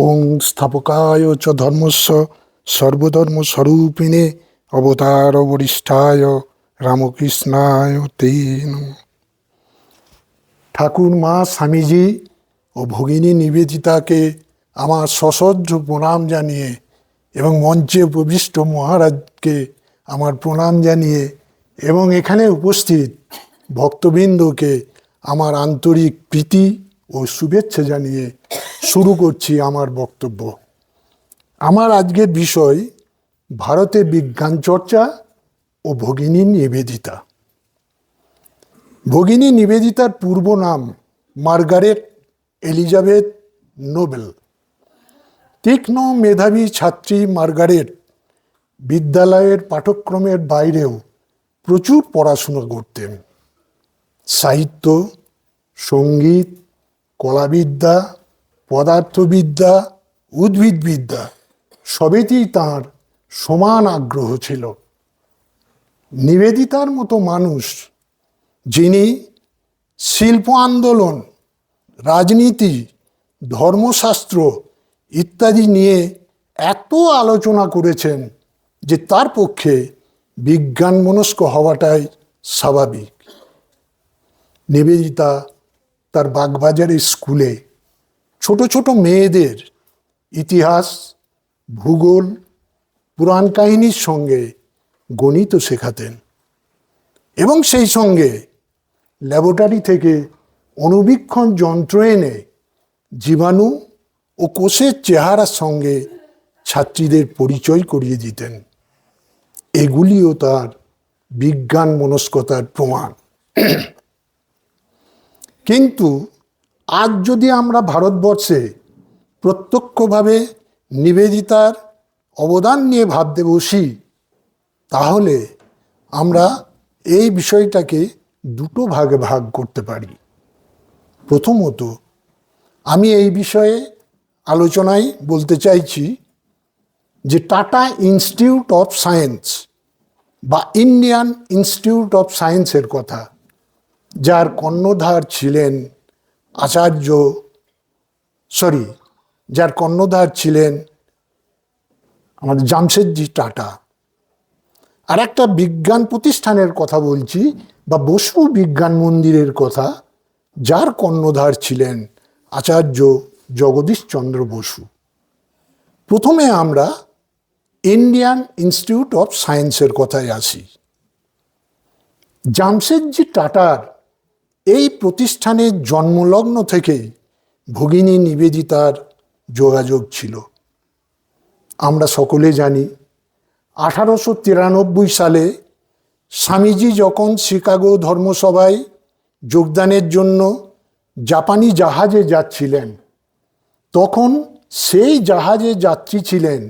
ওং স্থাপকায় চ ধর্মস্ব সর্বধর্ম স্বরূপিণে অবতার বরিষ্ঠায় রামকৃষ্ণায় তে নমঃ। ঠাকুর মা স্বামীজি ও ভগিনী নিবেদিতাকে আমার সশ্রদ্ধ প্রণাম জানিয়ে এবং মঞ্চে উপবিষ্ট মহারাজকে আমার প্রণাম জানিয়ে এবং এখানে উপস্থিত ভক্তবৃন্দকে আমার আন্তরিক প্রীতি ও শুভেচ্ছা জানিয়ে শুরু করছি আমার বক্তব্য। আমার আজকের বিষয়, ভারতে বিজ্ঞান চর্চা ও ভগিনী নিবেদিতা। ভগিনী নিবেদিতার পূর্ব নাম মার্গারেট এলিজাবেথ নোবেল। তীক্ষ্ণ মেধাবী ছাত্রী মার্গারেট বিদ্যালয়ের পাঠক্রমের বাইরেও প্রচুর পড়াশুনো করতেন। সাহিত্য, সংগীত, কলাবিদ্যা পদার্থবিদ্যা, উদ্ভিদবিদ্যা সবেতেই তার সমান আগ্রহ ছিল। নিবেদিতার মতো মানুষ যিনি শিল্প আন্দোলন, রাজনীতি, ধর্মশাস্ত্র ইত্যাদি নিয়ে এত আলোচনা করেছেন যে তার পক্ষে বিজ্ঞান মনস্ক হওয়াটাই স্বাভাবিক। নিবেদিতা তার বাগবাজারের স্কুলে ছোট ছোট মেয়েদের ইতিহাস, ভূগোল, পুরাণ কাহিনীর সঙ্গে গণিত শেখাতেন এবং সেই সঙ্গে ল্যাবরেটরি থেকে অণুবীক্ষণ যন্ত্র এনে জীবাণু ও কোষের চেহারার সঙ্গে ছাত্রীদের পরিচয় করিয়ে দিতেন। এগুলিও তার বিজ্ঞান মনস্কতার প্রমাণ। কিন্তু আজ যদি আমরা ভারতবর্ষে প্রত্যক্ষভাবে নিবেদিতার অবদান নিয়ে ভাবতে বসি, তাহলে আমরা এই বিষয়টাকে দুটো ভাগে ভাগ করতে পারি। প্রথমত, আমি এই বিষয়ে আলোচনায় বলতে চাইছি যে টাটা ইনস্টিটিউট অফ সায়েন্স বা ইন্ডিয়ান ইনস্টিটিউট অফ সায়েন্সের কথা, যার কর্ণধার ছিলেন আচার্য সরি যার কর্ণধার ছিলেন আমাদের জামশেদজি টাটা। আর একটা বিজ্ঞান প্রতিষ্ঠানের কথা বলছি, বা বসু বিজ্ঞান মন্দিরের কথা, যার কর্ণধার ছিলেন আচার্য জগদীশ চন্দ্র বসু। প্রথমে আমরা ইন্ডিয়ান ইনস্টিটিউট অফ সায়েন্সের কথায় আসি। জামশেদজি টাটার এই প্রতিষ্ঠানের জন্মলগ্ন থেকেই ভগিনী নিবেদিতার যোগাযোগ ছিল। আমরা সকলে জানি, আঠারোশো তিরানব্বই সালে স্বামীজি যখন শিকাগো ধর্মসভায় যোগদানের জন্য জাপানি জাহাজে যাচ্ছিলেন, তখন সেই জাহাজে যাত্রী ছিলেন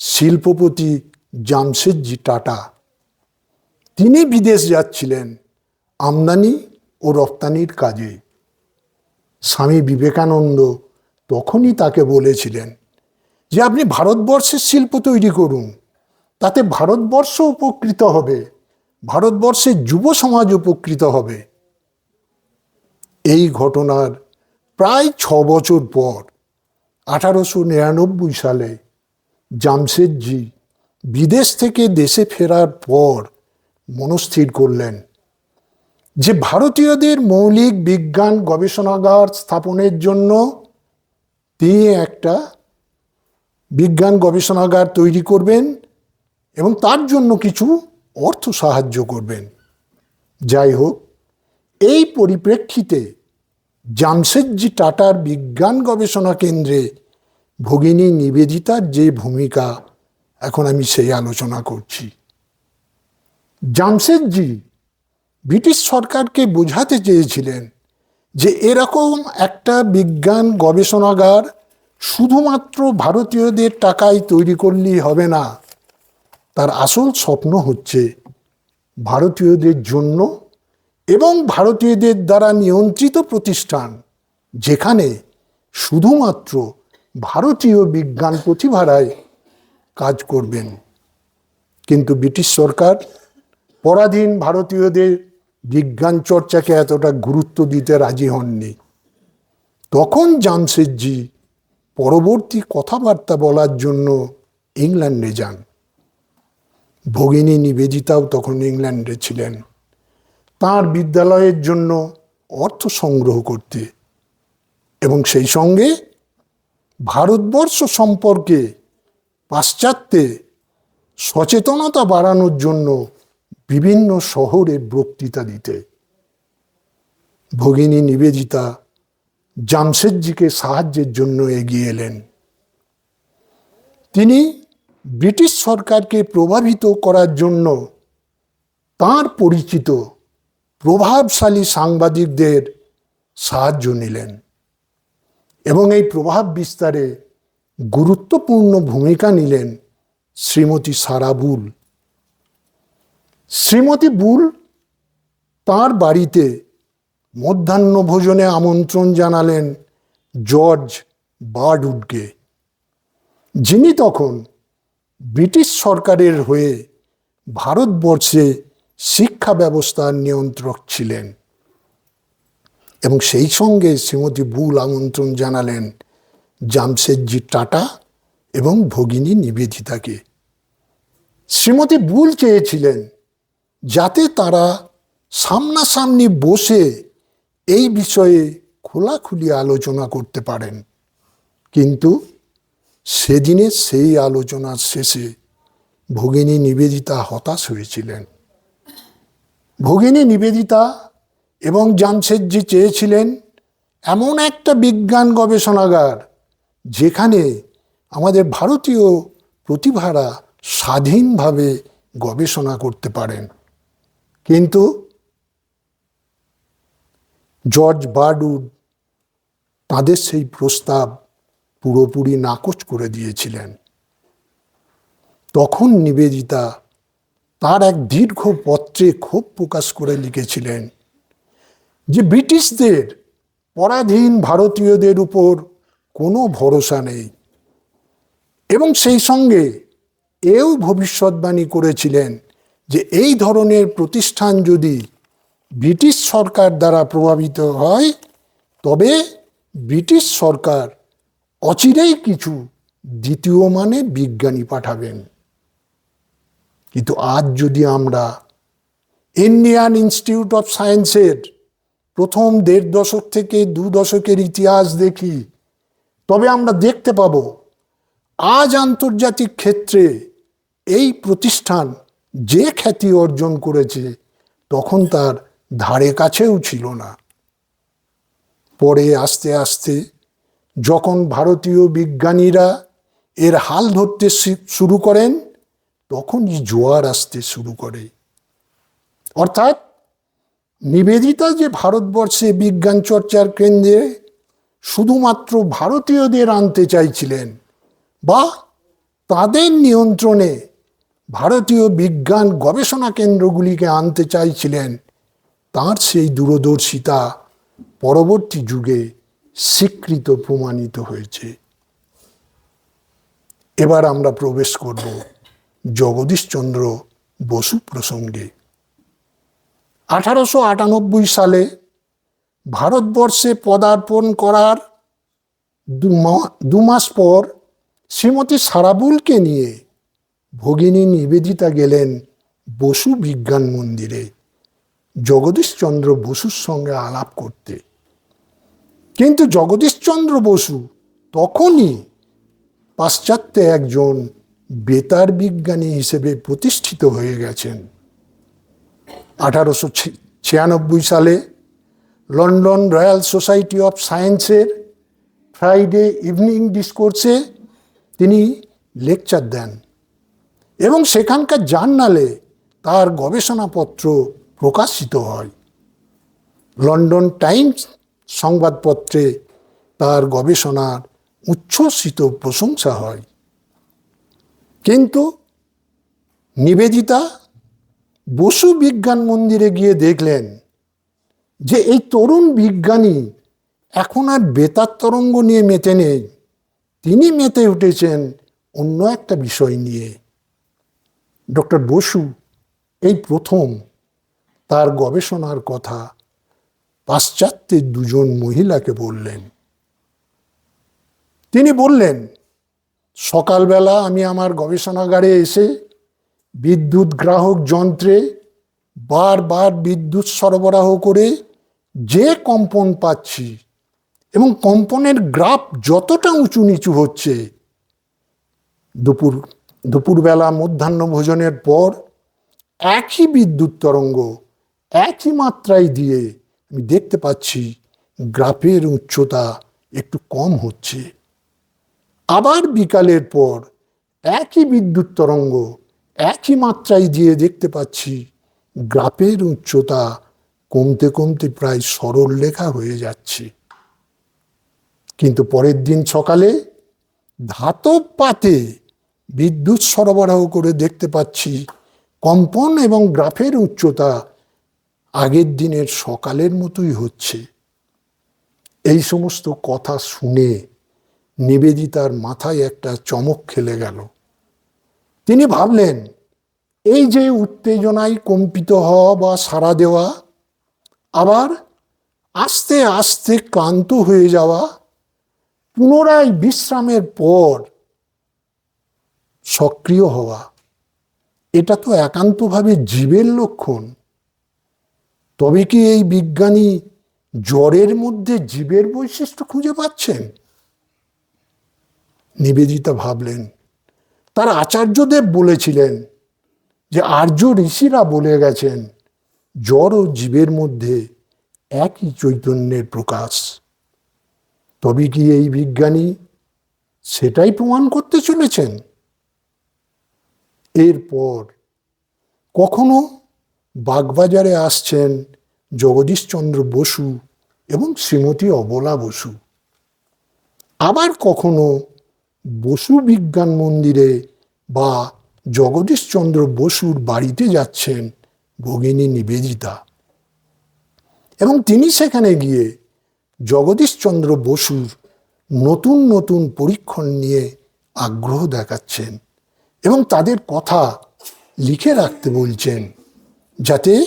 শিল্পপতি জামশেদজি টাটা। তিনি বিদেশ যাচ্ছিলেন, আমদানি ও রপ্তানির কাজে। স্বামী বিবেকানন্দ তখনই তাকে বলেছিলেন যে, আপনি ভারতবর্ষের শিল্প তৈরি করুন। তাতে ভারতবর্ষ উপকৃত হবে। ভারতবর্ষের যুব সমাজ উপকৃত হবে। এই ঘটনার প্রায় ছ বছর পর, আঠারোশো নিরানব্বই সালে জামশেদজি বিদেশ থেকে দেশে ফেরার পর মনস্থির করলেন। যে ভারতীয়দের মৌলিক বিজ্ঞান গবেষণাগার স্থাপনের জন্য তিনি একটা বিজ্ঞান গবেষণাগার তৈরি করবেন এবং তার জন্য কিছু অর্থ সাহায্য করবেন। যাই হোক, এই পরিপ্রেক্ষিতে জামশেদজি টাটার বিজ্ঞান গবেষণা কেন্দ্রে ভগিনী নিবেদিতার যে ভূমিকা, এখন আমি সেই আলোচনা করছি। জামশেদজি ব্রিটিশ সরকারকে বোঝাতে চেয়েছিলেন যে এরকম একটা বিজ্ঞান গবেষণাগার শুধুমাত্র ভারতীয়দের টাকায় তৈরি করলেই হবে না। তার আসল স্বপ্ন হচ্ছে ভারতীয়দের জন্য এবং ভারতীয়দের দ্বারা নিয়ন্ত্রিত প্রতিষ্ঠান, যেখানে শুধুমাত্র ভারতীয় বিজ্ঞান প্রতিভারাই কাজ করবেন। কিন্তু ব্রিটিশ সরকার পরাধীন ভারতীয়দের বিজ্ঞান চর্চাকে এতটা গুরুত্ব দিতে রাজি হননি। তখন জামশেদজি পরবর্তী কথাবার্তা বলার জন্য ইংল্যান্ডে যান। ভগিনী নিবেদিতাও তখন ইংল্যান্ডে ছিলেন। তার বিদ্যালয়ের জন্য অর্থ সংগ্রহ করতে এবং সেই সঙ্গে ভারতবর্ষ সম্পর্কে পাশ্চাত্যে সচেতনতা বাড়ানোর জন্য বিভিন্ন শহরে বক্তৃতা দিতে। ভগিনী নিবেদিতা জামশেদজিকে সাহায্যের জন্য এগিয়ে এলেন। তিনি ব্রিটিশ সরকারকে প্রভাবিত করার জন্য তার পরিচিত প্রভাবশালী সাংবাদিকদের সাহায্য নিলেন এবং এই প্রভাব বিস্তারে গুরুত্বপূর্ণ ভূমিকা নিলেন Shrimati Sara Bull Shrimati Bull তার বাড়িতে মধ্যাহ্ন ভোজনে আমন্ত্রণ জানালেন জর্জ বার্ডউডকে, যিনি তখন ব্রিটিশ সরকারের হয়ে ভারতবর্ষে শিক্ষা ব্যবস্থার নিয়ন্ত্রক ছিলেন এবং সেই সঙ্গে শ্রীমতী বুল আমন্ত্রণ জানালেন জামশেদজি টাটা এবং ভগিনী নিবেদিতাকে। শ্রীমতী বুল চেয়েছিলেন যাতে তারা সামনাসামনি বসে এই বিষয়ে খোলাখুলি আলোচনা করতে পারেন। কিন্তু সেদিনের সেই আলোচনার শেষে ভগিনী নিবেদিতা হতাশ হয়েছিলেন। ভগিনী নিবেদিতা এবং জামশেদজি চেয়েছিলেন, এমন একটা বিজ্ঞান গবেষণাগার যেখানে আমাদের ভারতীয় প্রতিভারা স্বাধীনভাবে গবেষণা করতে পারেন। কিন্তু জর্জ বার্ডউড তাদের সেই প্রস্তাব পুরোপুরি নাকচ করে দিয়েছিলেন। তখন নিবেদিতা তার এক দীর্ঘ পত্রে ক্ষোভ প্রকাশ করে লিখেছিলেন যে ব্রিটিশদের পরাধীন ভারতীয়দের উপর কোনো ভরসা নেই এবং সেই সঙ্গে এও ভবিষ্যৎবাণী করেছিলেন যে এই ধরনের প্রতিষ্ঠান যদি ব্রিটিশ সরকার দ্বারা প্রভাবিত হয়, তবে ব্রিটিশ সরকার অচিরেই কিছু দ্বিতীয় মানে বিজ্ঞানী পাঠাবেন। কিন্তু আজ যদি আমরা ইন্ডিয়ান ইনস্টিটিউট অফ সায়েন্সের প্রথম দেড় দশক থেকে দু দশকের ইতিহাস দেখি, তবে আমরা দেখতে পাব, আজ আন্তর্জাতিক ক্ষেত্রে এই প্রতিষ্ঠান যে খ্যাতি অর্জন করেছে, তখন তার ধারে কাছেও ছিল না। পরে আস্তে আস্তে যখন ভারতীয় বিজ্ঞানীরা এর হাল ধরতে শুরু করেন, তখনই জোয়ার আসতে শুরু করে। অর্থাৎ নিবেদিতা যে ভারতবর্ষে বিজ্ঞান চর্চার কেন্দ্রে শুধুমাত্র ভারতীয়দের আনতে চাইছিলেন বা তাদের নিয়ন্ত্রণে ভারতীয় বিজ্ঞান গবেষণা কেন্দ্রগুলিকে আনতে চাইছিলেন তার সেই দূরদর্শিতা পরবর্তী যুগে স্বীকৃত প্রমাণিত হয়েছে। এবার আমরা প্রবেশ করব জগদীশচন্দ্র বসু প্রসঙ্গে। আঠারোশো আটানব্বই সালে ভারতবর্ষে পদার্পণ করার দু মাস পর শ্রীমতী সারাবুলকে নিয়ে ভগিনী নিবেদিতা গেলেন বসু বিজ্ঞান মন্দিরে, জগদীশচন্দ্র বসুর সঙ্গে আলাপ করতে। কিন্তু জগদীশচন্দ্র বসু তখনই পাশ্চাত্যে একজন বেতার বিজ্ঞানী হিসেবে প্রতিষ্ঠিত হয়ে গেছেন। আঠারোশো ছিয়ানব্বই সালে লন্ডন রয়্যাল সোসাইটি অফ সায়েন্সের ফ্রাইডে ইভিনিং ডিসকোর্সে তিনি লেকচার দেন। এবং সেখানকার জার্নালে তার গবেষণাপত্র প্রকাশিত হয়। লন্ডন টাইমস সংবাদপত্রে তার গবেষণার উচ্ছ্বসিত প্রশংসা হয়। কিন্তু নিবেদিতা বসু বিজ্ঞান মন্দিরে গিয়ে দেখলেন যে এই তরুণ বিজ্ঞানী এখন আর বেতার তরঙ্গ নিয়ে মেতে নেই। তিনি মেতে উঠেছেন অন্য একটা বিষয় নিয়ে। ডক্টর বসু, এই প্রথম তার গবেষণার কথা পাশ্চাত্যের দুজন মহিলাকে বললেন। তিনি বললেন, সকালবেলা আমি আমার গবেষণাগারে এসে বিদ্যুৎ গ্রাহক যন্ত্রে বারবার বিদ্যুৎ সরবরাহ করে যে কম্পন পাচ্ছি এবং কম্পনের গ্রাফ যতটা উঁচু নিচু হচ্ছে, দুপুর দুপুরবেলা মধ্যাহ্ন ভোজনের পর একই বিদ্যুৎ তরঙ্গ একই মাত্রায় দিয়ে আমি দেখতে পাচ্ছি গ্রাফের উচ্চতা একটু কম হচ্ছে। আবার বিকালের পর একই বিদ্যুৎ তরঙ্গ একই মাত্রায় দিয়ে দেখতে পাচ্ছি গ্রাফের উচ্চতা কমতে কমতে প্রায় সরল লেখা হয়ে যাচ্ছে। কিন্তু পরের দিন সকালে ধাতব পাতে বিদ্যুৎ সরবরাহ করে দেখতে পাচ্ছি কম্পন এবং গ্রাফের উচ্চতা আগের দিনের সকালের মতোই হচ্ছে। এই সমস্ত কথা শুনে নিবেদিতার মাথায় একটা চমক খেলে গেল। তিনি ভাবলেন, এই যে উত্তেজনায় কম্পিত হওয়া বা সাড়া দেওয়া, আবার আস্তে আস্তে ক্লান্ত হয়ে যাওয়া, পুনরায় বিশ্রামের পর সক্রিয় হওয়া। এটা তো একান্তভাবে জীবের লক্ষণ। তবে কি এই বিজ্ঞানী জ্বরের মধ্যে জীবের বৈশিষ্ট্য খুঁজে পাচ্ছেন? নিবেদিতা ভাবলেন। তার আচার্যদেব বলেছিলেন যে আর্য ঋষিরা বলে গেছেন, জ্বর ও জীবের মধ্যে একই চৈতন্যের প্রকাশ। তবে কি এই বিজ্ঞানী সেটাই প্রমাণ করতে চলেছেন? এরপর কখনো বাগবাজারে আসছেন জগদীশচন্দ্র বসু এবং শ্রীমতী অবলা বসু। আবার কখনো বসু বিজ্ঞান মন্দিরে বা জগদীশচন্দ্র বসুর বাড়িতে যাচ্ছেন ভগিনী নিবেদিতা। এবং তিনি সেখানে গিয়ে জগদীশচন্দ্র বসুর নতুন নতুন পরীক্ষণ নিয়ে আগ্রহ দেখাচ্ছেন। এবং তাদের কথা লিখে রাখতে বলছেন যাতে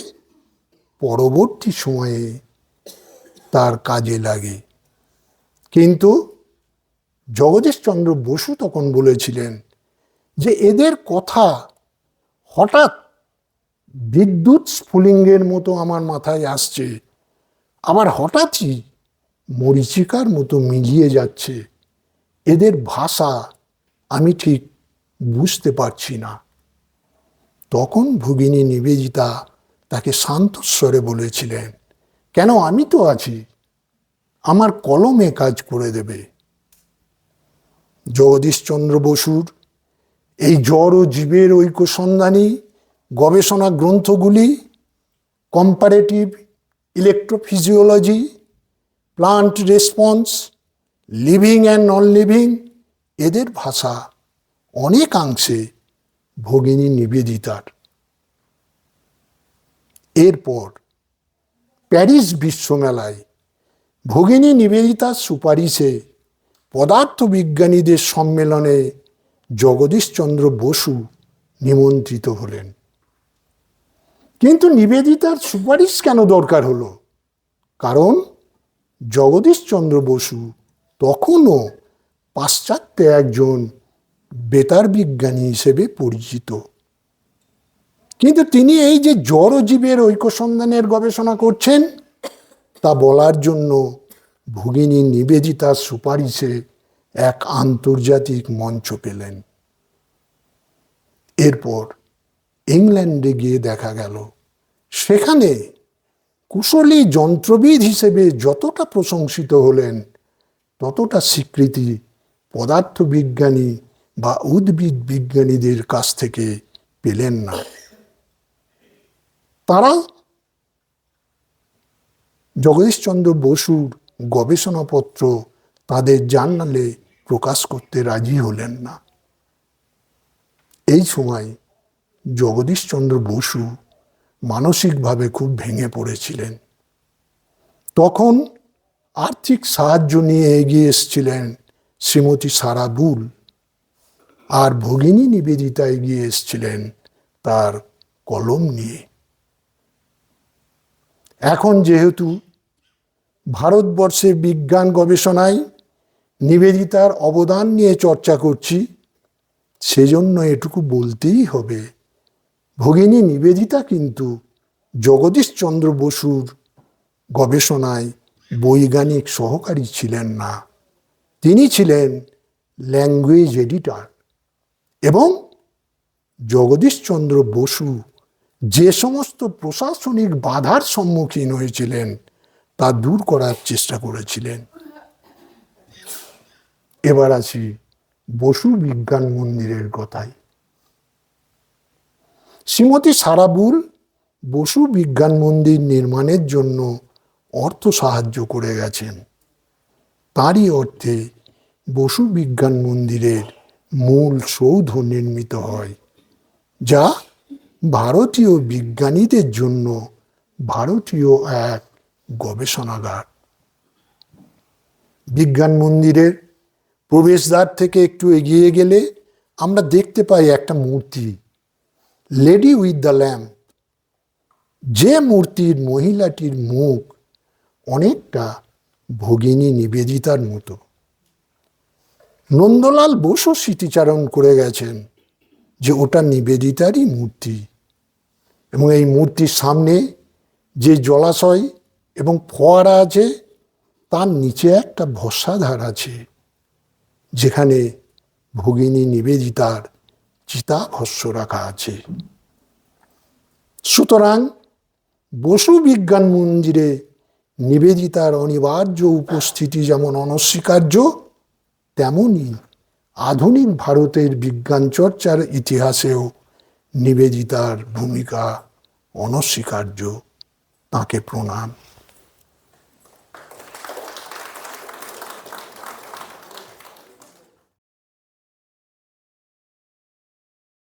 পরবর্তী সময়ে তার কাজে লাগে। কিন্তু জগদীশচন্দ্র বসু তখন বলেছিলেন যে এদের কথা হঠাৎ বিদ্যুৎ স্ফুলিঙ্গের মতো আমার মাথায় আসছে। আবার হঠাৎই মরিচিকার মতো মিলিয়ে যাচ্ছে। এদের ভাষা আমি ঠিক বুঝতে পারছি না। তখন ভগিনী নিবেদিতা তাকে শান্ত স্বরে বলেছিলেন, কেন আমি তো আছি? আমার কলমে কাজ করে দেবে। জগদীশচন্দ্র বসুর এই জড় ও জীবের ঐক্য সন্ধানী গবেষণা গ্রন্থগুলি comparative electrophysiology plant response living and non living এদের ভাষা অনেকাংশে ভগিনী নিবেদিতার। এরপর প্যারিস বিশ্বমেলায় ভগিনী নিবেদিতার সুপারিশে পদার্থবিজ্ঞানীদের সম্মেলনে জগদীশচন্দ্র বসু নিমন্ত্রিত হলেন। কিন্তু নিবেদিতার সুপারিশ কেন দরকার হলো? কারণ জগদীশচন্দ্র বসু তখনও পাশ্চাত্যে একজন বেতার বিজ্ঞানী হিসেবে পরিচিত। কিন্তু তিনি এই যে জড়জীবের ঐক্য সন্ধানের গবেষণা করছেন, তা বলার জন্য ভগিনী নিবেদিতার সুপারিশে এক আন্তর্জাতিক মঞ্চ পেলেন। এরপর ইংল্যান্ডে গিয়ে দেখা গেল, সেখানে কুশলী যন্ত্রবিদ হিসেবে যতটা প্রশংসিত হলেন, ততটা স্বীকৃতি পদার্থবিজ্ঞানী বা উদ্ভিদ বিজ্ঞানীদের কাছ থেকে পেলেন না। তারা জগদীশচন্দ্র বসুর গবেষণাপত্র তাদের জার্নালে প্রকাশ করতে রাজি হলেন না। এই সময় জগদীশচন্দ্র বসু মানসিকভাবে খুব ভেঙে পড়েছিলেন। তখন আর্থিক সাহায্য নিয়ে এগিয়ে এসছিলেন শ্রীমতী সারা বুল। আর ভগিনী নিবেদিতা এগিয়ে এসছিলেন তার কলম নিয়ে। এখন যেহেতু ভারতবর্ষে বিজ্ঞান গবেষণায় নিবেদিতার অবদান নিয়ে চর্চা করছি, সেজন্য এটুকু বলতেই হবে, ভগিনী নিবেদিতা কিন্তু জগদীশচন্দ্র বসুর গবেষণায় বৈজ্ঞানিক সহকারী ছিলেন না। তিনি ছিলেন ল্যাঙ্গুয়েজ এডিটর এবং জগদীশচন্দ্র বসু যে সমস্ত প্রশাসনিক বাধার সম্মুখীন হয়েছিলেন, তা দূর করার চেষ্টা করেছিলেন। এবার আসি বসু বিজ্ঞান মন্দিরের কথায়। শ্রীমতী সারাবুল বসু বিজ্ঞান মন্দির নির্মাণের জন্য অর্থ সাহায্য করে গেছেন। তারই অর্থে বসু বিজ্ঞান মন্দিরের মূল সৌধ নির্মিত হয়, যা ভারতীয় বিজ্ঞানীদের জন্য ভারতীয় এক গবেষণাগার। বিজ্ঞান মন্দিরের প্রবেশদ্বার থেকে একটু এগিয়ে গেলে আমরা দেখতে পাই একটা মূর্তি লেডি উইথ দ্য ল্যাম্প যে মূর্তির মহিলাটির মুখ অনেকটা ভগিনী নিবেদিতার মতো। নন্দলাল বসু স্মৃতিচারণ করে গেছেন যে ওটা নিবেদিতারই মূর্তি। এবং এই মূর্তির সামনে যে জলাশয় এবং ফোয়ারা আছে, তার নিচে একটা ভস্মাধার আছে, যেখানে ভগিনী নিবেদিতার চিতা চিতাভস্য রাখা আছে। সুতরাং বসু বিজ্ঞান মন্দিরে নিবেদিতার অনিবার্য উপস্থিতি যেমন অনস্বীকার্য তেমনি আধুনিক ভারতের বিজ্ঞান চর্চার ইতিহাসেও নিবেদিতার ভূমিকা অনস্বীকার্য তাকে প্রণাম।